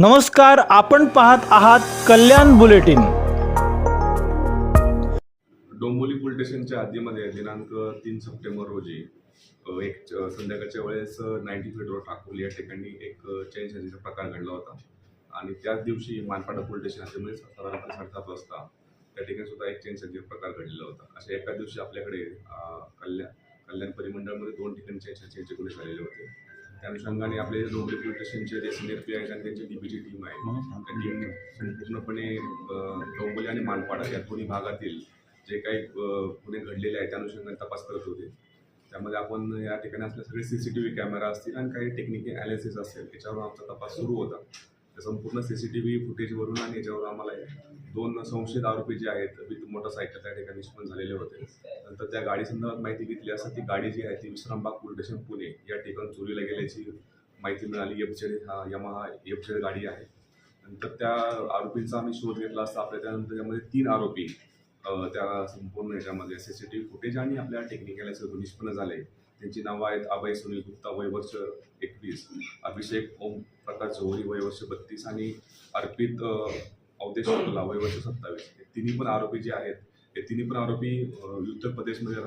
नमस्कार आपण पाहत आहात कल्याण बुलेटिन. डोंबोली पोलीस स्टेशनच्या हद्दीमध्ये दिनांक तीन सप्टेंबर रोजी एक संध्याकाळच्या वेळेस नाईन्टी फीट रोड ठाकूर या ठिकाणी एक चेन सर्जरीचा प्रकार घडला होता. आणि त्याच दिवशी मानपाडा पोलीस स्टेशन हद्दीमध्ये साधारणपणे साडेसात वाजता त्या ठिकाणी सुद्धा एक चेन सर्जरी प्रकार घडलेला होता. अशा एका दिवशी आपल्याकडे कल्याण कल्याण परिमंडळामध्ये दोन ठिकाणी चेन सर्जरीचे गुन्हे झालेले होते. त्या अनुषंगाने आपले डोंबिवली पोलीस स्टेशनचे जे सिनियर पी आहेत आणि त्यांची डीपीची टीम आहे त्या टीम संपूर्णपणे अ, डोंबिवली आणि मानपाडा या दोन्ही भागातील जे काही गुन्हे घडलेले आहेत त्या अनुषंगाने तपास करत होते. त्यामध्ये आपण या ठिकाणी असले सगळे C C T V camera असतील आणि काही टेक्निकल ॲनालिसिस असेल याच्यावर आमचा तपास सुरू होता. संपूर्ण सी सी टी व्ही फुटेजवरून आणि याच्यावर आम्हाला दोन संशयित आरोपी जे आहेत विथ मोटरसायकल त्या ठिकाणी निष्पन्न झालेले होते. नंतर त्या गाडी संदर्भात माहिती घेतली असता ती गाडी जी आहे ती विश्रामबाग पोलीस स्टेशन पुणे या ठिकाणी चोरीला गेल्याची माहिती मिळाली. एफझेड हा यमाहा एफ गाडी आहे. नंतर त्या आरोपींचा आम्ही शोध घेतला असता आपल्या त्यानंतर त्यामध्ये तीन आरोपी त्या संपूर्ण याच्यामध्ये C C T V footage आणि आपल्या टेक्निकल निष्पन्न झाले. त्यांची नावं आहेत अभय सुनील गुप्ता वय वर्ष एकवीस अभिषेक ओम प्रकाश जोहरी वय वर्ष बत्तीस आणि अर्पित अवधेश शुक्ला वय वर्ष सत्तावीस. हे तिन्ही पण आरोपी जे आहेत हे तिन्ही पण आरोपी उत्तर प्रदेशमध्ये